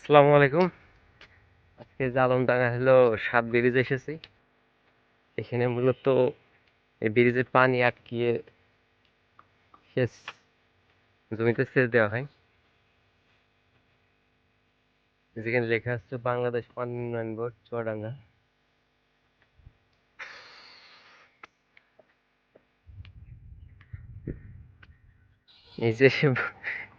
আসসালামু আলাইকুম। আজকে জালমডাঙ্গা হলো, সাত ব্রিজ এসেছি। এখানে মূলত এই ব্রিজের পানি আটকিয়ে সেচ জমিতে সেচ দেওয়া হয়। যেখানে লেখা আছে, বাংলাদেশ পানি উন্নয়ন বোর্ড, চুয়াডাঙ্গা। এই যে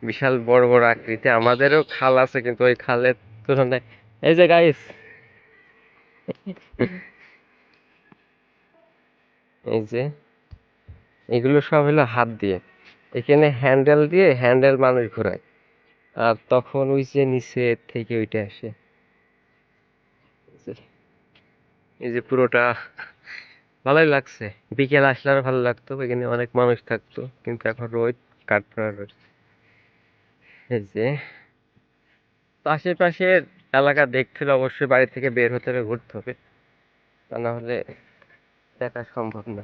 বিশাল বড় বড় আকৃতি। আমাদেরও খাল আছে, কিন্তু ওই খালের তুলনায় এই যে গাইস এই যে, এগুলো সব হলো হাত দিয়ে। এখানে হ্যান্ডেল দিয়ে হ্যান্ডেল মানুষ ঘোরায়। আর তখন ওই যে নিচে থেকে ওইটা আসে। এই যে পুরোটা ভালোই লাগছে। বিকেল আসলে আরও ভালো লাগতো, এখানে অনেক মানুষ থাকতো, কিন্তু এখন রোদ, কাঠ পড়া রোদ যে আশেপাশের এলাকা দেখতে অবশ্যই বাড়ি থেকে বের হতে হবে, ঘুরতে হবে। তা না হলে দেখা সম্ভব না।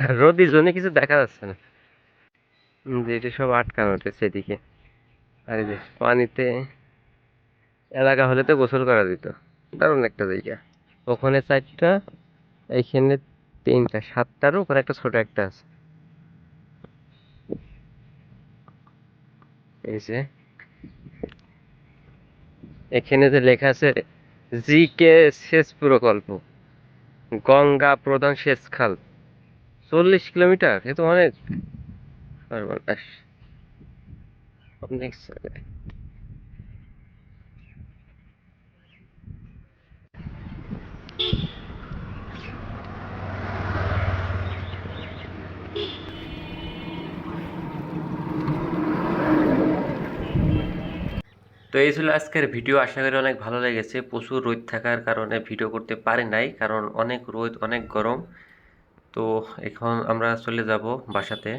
রোদির জন্য কিছু দেখা যাচ্ছে না। যে এটা সব আটকানো রয়েছে এদিকে আর যে, পানিতে এলাকা হলে তো গোসল করা যেত দারুণ একটা জায়গা। ওখানে চারটা, এইখানে তিনটা, সাতটার ওখানে একটা ছোট একটা আছে। এই যে। এখানে যে লেখা আছে, জি কে সেচ প্রকল্প। গঙ্গা প্রধান সেচ খাল। চল্লিশ কিলোমিটার, এ তো অনেক। অনেক তো এই ছিল আজকের ভিডিও। আশা করি অনেক ভালো লেগেছে। প্রচুর রোদ থাকার কারণে ভিডিও করতে পারি নাই, কারণ অনেক রোদ, অনেক গরম। তো এখন আমরা চলে যাব বাসাতে।